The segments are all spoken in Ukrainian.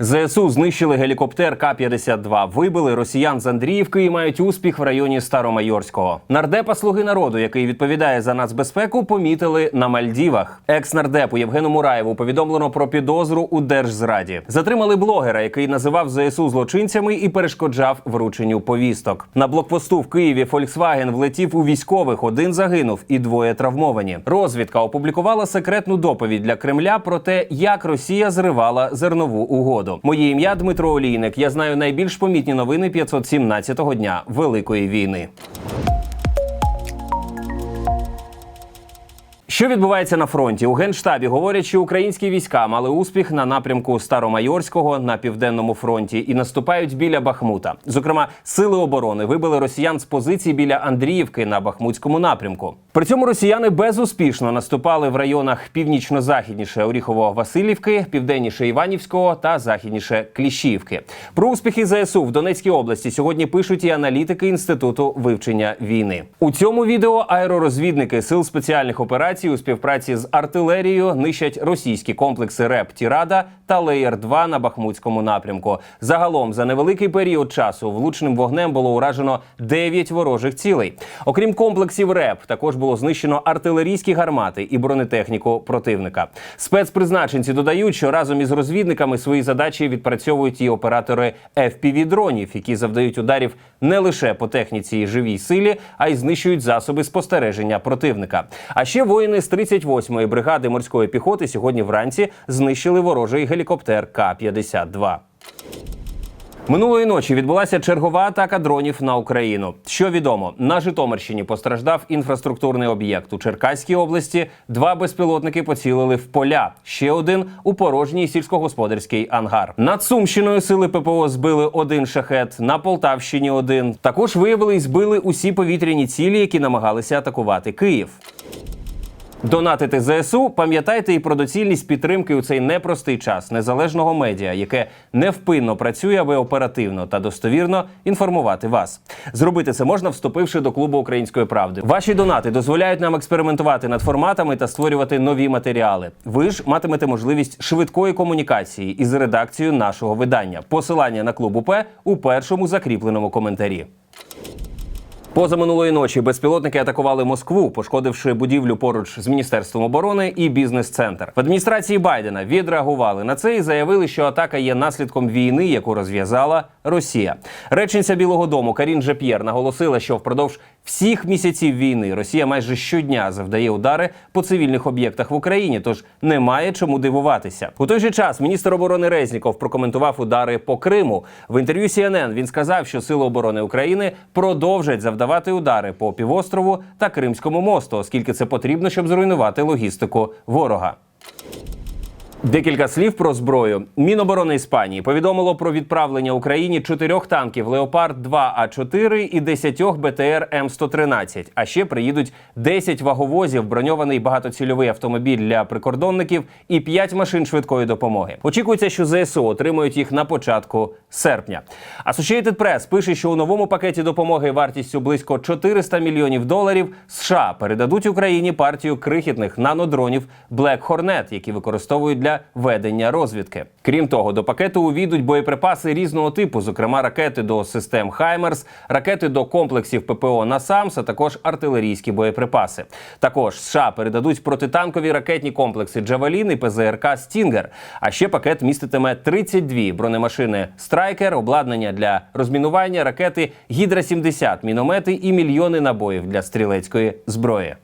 ЗСУ знищили гелікоптер К-52, вибили росіян з Андріївки і мають успіх в районі Старомайорського. Нардепа Слуги народу, який відповідає за нацбезпеку, помітили на Мальдівах. Екс-нардепу Євгену Мураєву повідомлено про підозру у держзраді. Затримали блогера, який називав ЗСУ злочинцями і перешкоджав врученню повісток. На блокпосту в Києві Фольксваген влетів у військових. Один загинув і двоє травмовані. Розвідка опублікувала секретну доповідь для Кремля про те, як Росія зривала зернову угоду. Моє ім'я Дмитро Олійник. Я знаю найбільш помітні новини 517-го дня Великої війни. Що відбувається на фронті? У генштабі говорять, що українські війська мали успіх на напрямку Старомайорського на південному фронті і наступають біля Бахмута. Зокрема, сили оборони вибили росіян з позицій біля Андріївки на Бахмутському напрямку. При цьому росіяни безуспішно наступали в районах північно-західніше Оріхово-Василівки, південніше Іванівського та західніше Кліщівки. Про успіхи ЗСУ в Донецькій області сьогодні пишуть і аналітики інституту вивчення війни. У цьому відео аеророзвідники сил спеціальних операцій у співпраці з артилерією нищать російські комплекси РЕП Тірада та Леєр 2 на Бахмутському напрямку. Загалом за невеликий період часу влучним вогнем було уражено 9 ворожих цілей. Окрім комплексів РЕП, також було знищено артилерійські гармати і бронетехніку противника. Спецпризначенці додають, що разом із розвідниками свої задачі відпрацьовують і оператори fpv дронів, які завдають ударів не лише по техніці і живій силі, а й знищують засоби спостереження противника. А ще воїни з 38-ї бригади морської піхоти сьогодні вранці знищили ворожий гелікоптер К-52. Минулої ночі відбулася чергова атака дронів на Україну. Що відомо, на Житомирщині постраждав інфраструктурний об'єкт. У Черкаській області два безпілотники поцілили в поля. Ще один у порожній сільськогосподарський ангар. Над Сумщиною сили ППО збили один шахет. На Полтавщині один. Також виявили і збили усі повітряні цілі, які намагалися атакувати Київ. Донатити ЗСУ, пам'ятайте і про доцільність підтримки у цей непростий час незалежного медіа, яке невпинно працює, аби оперативно та достовірно інформувати вас. Зробити це можна, вступивши до клубу української правди. Ваші донати дозволяють нам експериментувати над форматами та створювати нові матеріали. Ви ж матимете можливість швидкої комунікації із редакцією нашого видання. Посилання на клуб УП у першому закріпленому коментарі. Позаминулої ночі безпілотники атакували Москву, пошкодивши будівлю поруч з міністерством оборони і бізнес-центр. В адміністрації Байдена відреагували на це і заявили, що атака є наслідком війни, яку розв'язала Росія. Речниця Білого Дому Карін Жеп'єр наголосила, що впродовж всіх місяців війни Росія майже щодня завдає удари по цивільних об'єктах в Україні, тож немає чому дивуватися. У той же час міністр оборони Резніков прокоментував удари по Криму. В інтерв'ю CNN він сказав, що сили оборони України продовжать завдавати удари по півострову та Кримському мосту, оскільки це потрібно, щоб зруйнувати логістику ворога. Декілька слів про зброю. Міноборони Іспанії повідомило про відправлення Україні чотирьох танків Леопард 2 А 4 і 10 БТР М 113 А ще приїдуть 10 ваговозів, броньований багатоцільовий автомобіль для прикордонників і 5 машин швидкої допомоги. Очікується, що ЗСУ отримують їх на початку серпня. Associated Press пише, що у новому пакеті допомоги вартістю близько 400 мільйонів доларів США передадуть Україні партію крихітних нанодронів Black Hornet, які використовують для ведення розвідки. Крім того, до пакету увійдуть боєприпаси різного типу, зокрема ракети до систем Хаймерс, ракети до комплексів ППО «Насамс», а також артилерійські боєприпаси. Також США передадуть протитанкові ракетні комплекси Джавелін і ПЗРК Стінгер. А ще пакет міститиме 32 бронемашини Страйкер, обладнання для розмінування, ракети Гідра 70 міномети і мільйони набоїв для стрілецької зброї.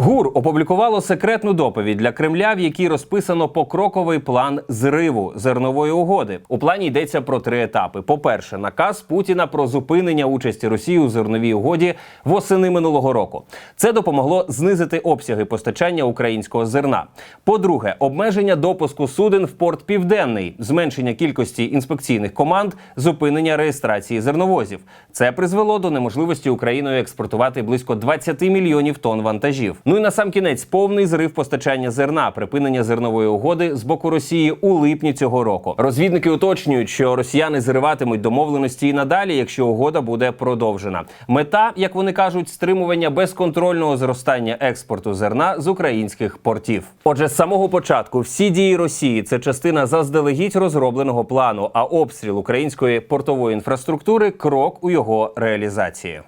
ГУР опублікувало секретну доповідь для Кремля, в якій розписано покроковий план зриву зернової угоди. У плані йдеться про три етапи: по-перше, наказ Путіна про зупинення участі Росії у зерновій угоді восени минулого року. Це допомогло знизити обсяги постачання українського зерна. По-друге, обмеження допуску суден в порт Південний, зменшення кількості інспекційних команд, зупинення реєстрації зерновозів. Це призвело до неможливості Україною експортувати близько 20 мільйонів тонн вантажів. Ну і на сам кінець повний зрив постачання зерна, припинення зернової угоди з боку Росії у липні цього року. Розвідники уточнюють, що росіяни зриватимуть домовленості і надалі, якщо угода буде продовжена. Мета, як вони кажуть, стримування безконтрольного зростання експорту зерна з українських портів. Отже, з самого початку всі дії Росії це частина заздалегідь розробленого плану, а обстріл української портової інфраструктури крок у його реалізації.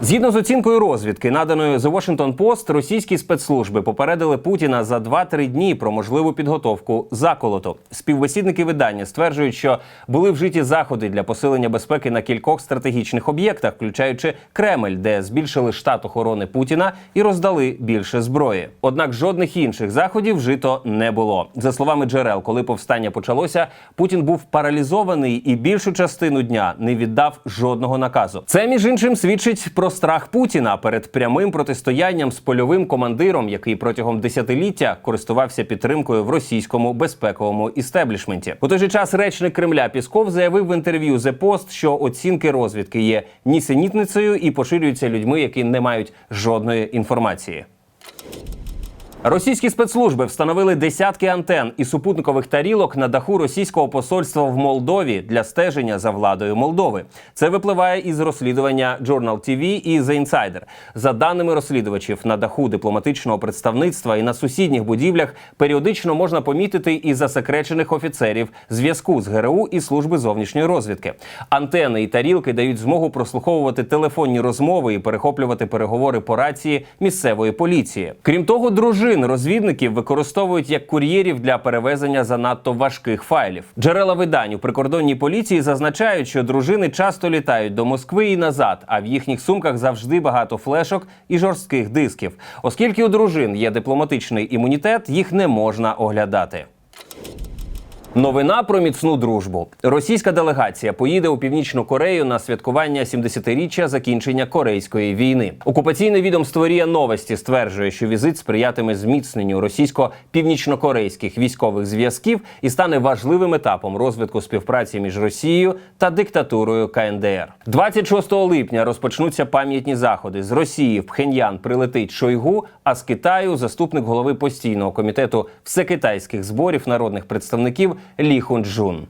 Згідно з оцінкою розвідки, наданою The Washington Post, російські спецслужби попередили Путіна за 2-3 дні про можливу підготовку заколоту. Співбесідники видання стверджують, що були вжиті заходи для посилення безпеки на кількох стратегічних об'єктах, включаючи Кремль, де збільшили штат охорони Путіна і роздали більше зброї. Однак жодних інших заходів вжито не було. За словами джерел, коли повстання почалося, Путін був паралізований і більшу частину дня не віддав жодного наказу. Це між іншим свідчить про страх Путіна перед прямим протистоянням з польовим командиром, який протягом десятиліття користувався підтримкою в російському безпековому істеблішменті. У той же час речник Кремля Пісков заявив в інтерв'ю The Post, що оцінки розвідки є нісенітницею і поширюються людьми, які не мають жодної інформації. Російські спецслужби встановили десятки антен і супутникових тарілок на даху російського посольства в Молдові для стеження за владою Молдови. Це випливає із розслідування Journal TV і The Insider. За даними розслідувачів, на даху дипломатичного представництва і на сусідніх будівлях періодично можна помітити і засекречених офіцерів зв'язку з ГРУ і служби зовнішньої розвідки. Антени і тарілки дають змогу прослуховувати телефонні розмови і перехоплювати переговори по рації місцевої поліції. Крім того, дружин розвідників використовують як кур'єрів для перевезення занадто важких файлів. Джерела видань у прикордонній поліції зазначають, що дружини часто літають до Москви і назад, а в їхніх сумках завжди багато флешок і жорстких дисків. Оскільки у дружин є дипломатичний імунітет, їх не можна оглядати. Новина про міцну дружбу. Російська делегація поїде у північну Корею на святкування 70-річчя закінчення корейської війни. Окупаційне відомство Рія Новості стверджує, що візит сприятиме зміцненню російсько-північнокорейських військових зв'язків і стане важливим етапом розвитку співпраці між Росією та диктатурою КНДР. 26 липня розпочнуться пам'ятні заходи з Росії. В Пхеньян прилетить Шойгу, а з Китаю заступник голови постійного комітету всекитайських зборів народних представників Лі Хунджун.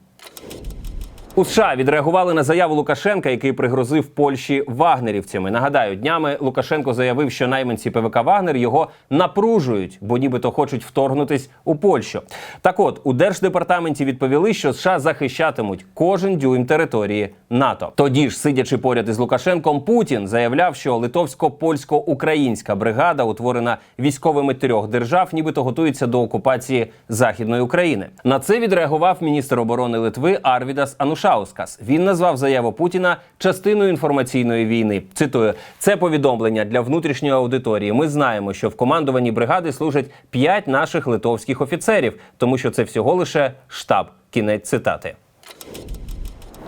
У США відреагували на заяву Лукашенка, який пригрозив Польщі вагнерівцями. Нагадаю, днями Лукашенко заявив, що найманці ПВК Вагнер його напружують, бо нібито хочуть вторгнутись у Польщу. Так от у держдепартаменті відповіли, що США захищатимуть кожен дюйм території НАТО. Тоді ж, сидячи поряд із Лукашенком, Путін заявляв, що литовсько-польсько-українська бригада, утворена військовими трьох держав, нібито готується до окупації західної України. На це відреагував міністр оборони Литви Арвідас Анушаускас. Він назвав заяву Путіна частиною інформаційної війни. Цитую, це повідомлення для внутрішньої аудиторії. Ми знаємо, що в командуванні бригади служать п'ять наших литовських офіцерів, тому що це всього лише штаб. Кінець цитати.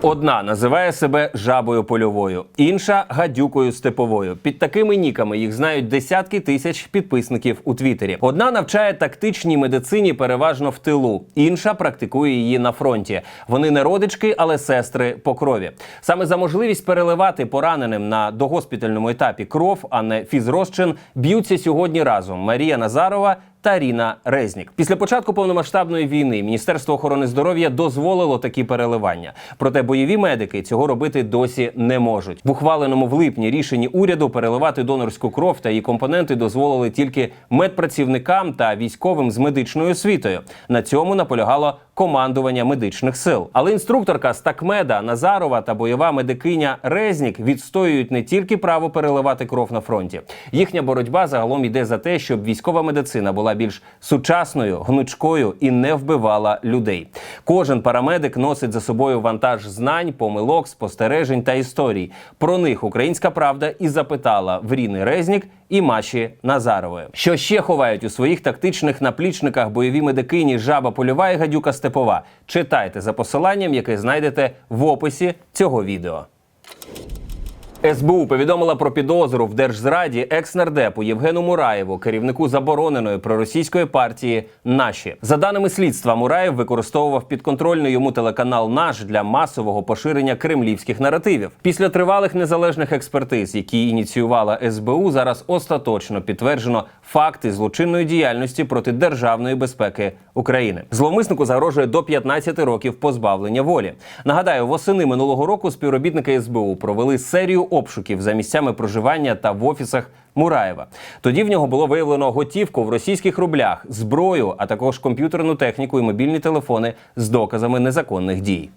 Одна називає себе жабою польовою, інша гадюкою степовою. Під такими ніками їх знають десятки тисяч підписників у Твіттері. Одна навчає тактичній медицині переважно в тилу, інша практикує її на фронті. Вони не родички, але сестри по крові. Саме за можливість переливати пораненим на догоспітальному етапі кров, а не фізрозчин, б'ються сьогодні разом Марія Назарова та Ріна Резнік. Після початку повномасштабної війни Міністерство охорони здоров'я дозволило такі переливання. Проте бойові медики цього робити досі не можуть. В ухваленому в липні рішенні уряду переливати донорську кров та її компоненти дозволили тільки медпрацівникам та військовим з медичною освітою. На цьому наполягало командування медичних сил. Але інструкторка з такмеда Назарова та бойова медикиня Резнік відстоюють не тільки право переливати кров на фронті. Їхня боротьба загалом йде за те, щоб військова медицина була більш сучасною, гнучкою і не вбивала людей. Кожен парамедик носить за собою вантаж знань, помилок, спостережень та історій. Про них українська правда і запитала в Ріни Резнік і Маші Назарової. Що ще ховають у своїх тактичних наплічниках бойові медикині жаба польова і гадюка степова? Читайте за посиланням, яке знайдете в описі цього відео. СБУ повідомила про підозру в держзраді екс-нардепу Євгену Мураєву, керівнику забороненої проросійської партії Наші за даними слідства, Мураєв використовував підконтрольний йому телеканал Наш для масового поширення кремлівських наративів. Після тривалих незалежних експертиз, які ініціювала СБУ, зараз остаточно підтверджено факти злочинної діяльності проти державної безпеки України. Зловмиснику загрожує до 15 років позбавлення волі. Нагадаю, восени минулого року співробітники СБУ провели серію обшуків за місцями проживання та в офісах Мураєва. Тоді в нього було виявлено готівку в російських рублях, зброю, а також комп'ютерну техніку і мобільні телефони з доказами незаконних дій.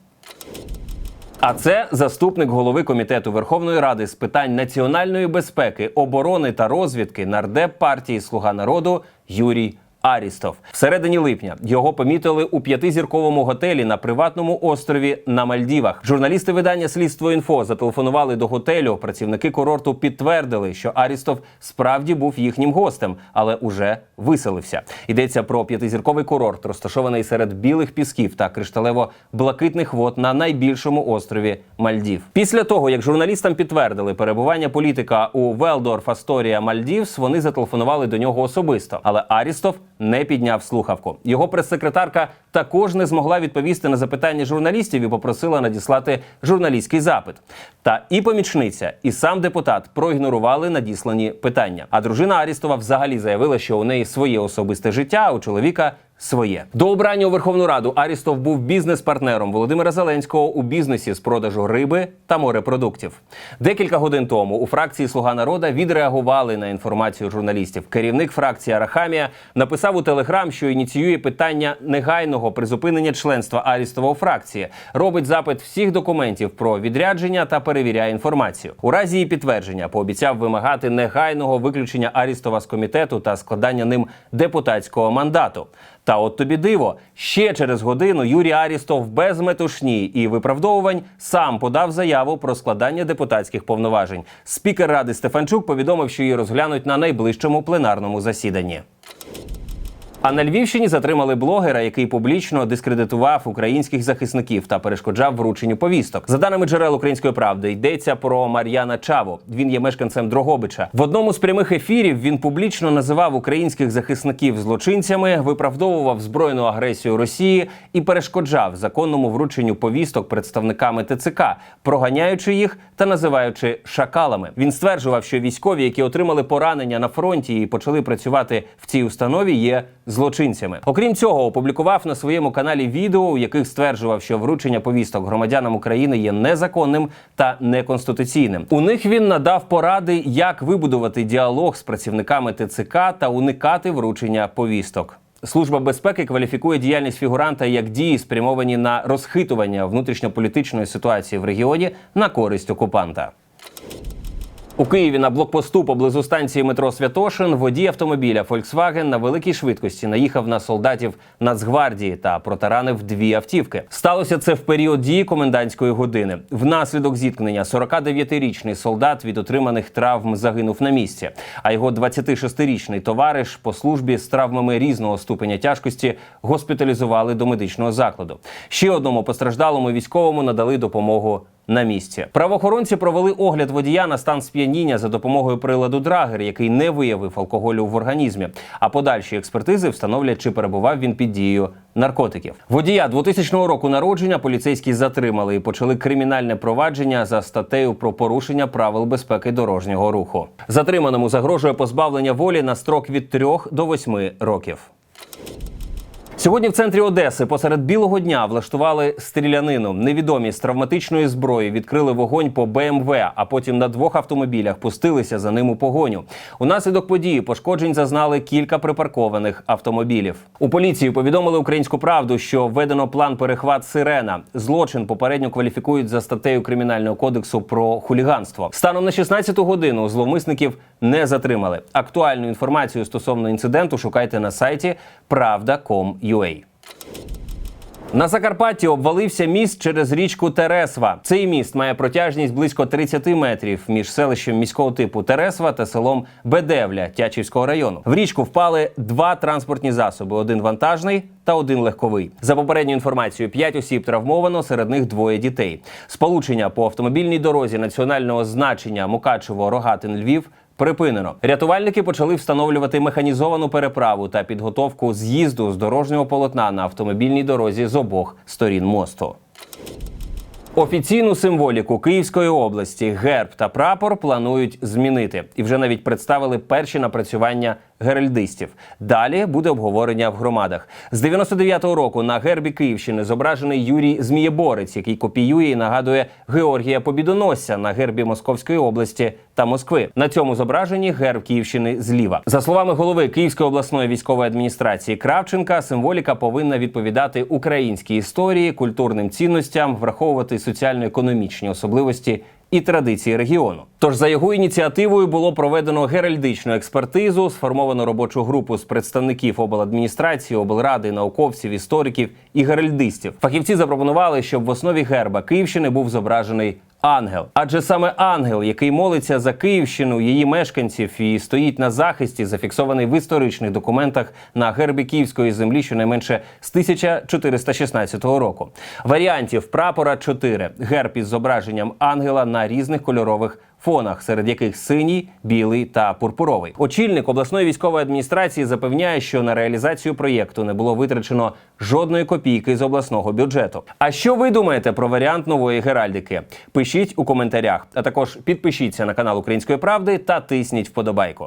А це заступник голови комітету Верховної Ради з питань національної безпеки, оборони та розвідки нардеп партії Слуга народу Юрій. Арістов всередині липня його помітили у п'ятизірковому готелі на приватному острові на Мальдівах. Журналісти видання Слідство інфо зателефонували до готелю. Працівники курорту підтвердили, що Арістов справді був їхнім гостем, але уже виселився. Йдеться про п'ятизірковий курорт, розташований серед білих пісків та кришталево-блакитних вод на найбільшому острові Мальдів. Після того, як журналістам підтвердили перебування політика у Велдорф Асторія Мальдівс, вони зателефонували до нього особисто. Але Арістов не підняв слухавку. Його прес-секретарка також не змогла відповісти на запитання журналістів і попросила надіслати журналістський запит. Та і помічниця, і сам депутат проігнорували надіслані питання. А дружина Арістова взагалі заявила, що у неї своє особисте життя, а у чоловіка. Своє до обрання у Верховну Раду Арістов був бізнес-партнером Володимира Зеленського у бізнесі з продажу риби та морепродуктів. Декілька годин тому у фракції Слуга народа відреагували на інформацію журналістів. Керівник фракції Арахамія написав у телеграм, що ініціює питання негайного призупинення членства Арістова у фракції, робить запит всіх документів про відрядження та перевіряє інформацію. У разі її підтвердження пообіцяв вимагати негайного виключення Арістова з комітету та складання ним депутатського мандату. Та от тобі диво, ще через годину Юрій Арістов без метушні і виправдовувань сам подав заяву про складання депутатських повноважень. Спікер ради Стефанчук повідомив, що її розглянуть на найближчому пленарному засіданні. А на Львівщині затримали блогера, який публічно дискредитував українських захисників та перешкоджав врученню повісток. За даними джерел української правди, йдеться про Мар'яна Чаву. Він є мешканцем Дрогобича. В одному з прямих ефірів він публічно називав українських захисників злочинцями, виправдовував збройну агресію Росії і перешкоджав законному врученню повісток представниками ТЦК, проганяючи їх та називаючи шакалами. Він стверджував, що військові, які отримали поранення на фронті і почали працювати в цій установі, є злочинцями. Окрім цього, опублікував на своєму каналі відео, у яких стверджував, що вручення повісток громадянам України є незаконним та неконституційним. У них він надав поради, як вибудувати діалог з працівниками ТЦК та уникати вручення повісток. Служба безпеки кваліфікує діяльність фігуранта як дії, спрямовані на розхитування внутрішньополітичної ситуації в регіоні на користь окупанта. У Києві на блокпосту поблизу станції метро Святошин водій автомобіля Volkswagen на великій швидкості наїхав на солдатів Нацгвардії та протаранив дві автівки. Сталося це в період дії комендантської години. Внаслідок зіткнення 49-річний солдат від отриманих травм загинув на місці. А його 26-річний товариш по службі з травмами різного ступеня тяжкості госпіталізували до медичного закладу. Ще одному постраждалому військовому надали допомогу на місці. Правоохоронці провели огляд водія на стан сп'яніння за допомогою приладу Драгер, який не виявив алкоголю в організмі. А подальші експертизи встановлять, чи перебував він під дією наркотиків. Водія 2000 року народження поліцейські затримали і почали кримінальне провадження за статтею про порушення правил безпеки дорожнього руху. Затриманому загрожує позбавлення волі на строк від 3 до 8 років. Сьогодні в центрі Одеси посеред білого дня влаштували стрілянину. Невідомі з травматичної зброї відкрили вогонь по БМВ, а потім на двох автомобілях пустилися за ним у погоню. Унаслідок події пошкоджень зазнали кілька припаркованих автомобілів. У поліції повідомили українську правду, що введено план перехват сирена. Злочин попередньо кваліфікують за статтею кримінального кодексу про хуліганство. Станом на 16-ту годину зловмисників не затримали. Актуальну інформацію стосовно інциденту шукайте на сайті правда.com.ua. На Закарпатті обвалився міст через річку Тересва. Цей міст має протяжність близько 30 метрів між селищем міського типу Тересва та селом Бедевля Тячівського району. В річку впали два транспортні засоби: один вантажний та один легковий. За попередньою інформацією, п'ять осіб травмовано, серед них двоє дітей. Сполучення по автомобільній дорозі національного значення Мукачево Рогатин Львів. Припинено. Рятувальники почали встановлювати механізовану переправу та підготовку з'їзду з дорожнього полотна на автомобільній дорозі з обох сторін мосту. Офіційну символіку Київської області, герб та прапор планують змінити і вже навіть представили перші напрацювання геральдистів. Далі буде обговорення в громадах. З 99-го року на гербі Київщини зображений Юрій Змієборець, який копіює і нагадує Георгія Побідоносця на гербі Московської області та Москви. На цьому зображенні герб Київщини зліва. За словами голови Київської обласної військової адміністрації Кравченка, символіка повинна відповідати українській історії, культурним цінностям, враховувати соціально-економічні особливості і традиції регіону. Тож за його ініціативою було проведено геральдичну експертизу, сформовано робочу групу з представників обладміністрації, облради, науковців, істориків і геральдистів. Фахівці запропонували, щоб в основі герба Київщини був зображений. Ангел, адже саме ангел, який молиться за Київщину, її мешканців і стоїть на захисті, зафіксований в історичних документах на гербі Київської землі щонайменше з 1416 року. Варіантів прапора 4. герб із зображенням ангела на різних кольорових фонах, серед яких синій, білий та пурпуровий. Очільник обласної військової адміністрації запевняє, що на реалізацію проєкту не було витрачено жодної копійки з обласного бюджету. А що ви думаєте про варіант нової геральдики? Пишіть у коментарях, а також підпишіться на канал Української правди та тисніть вподобайку.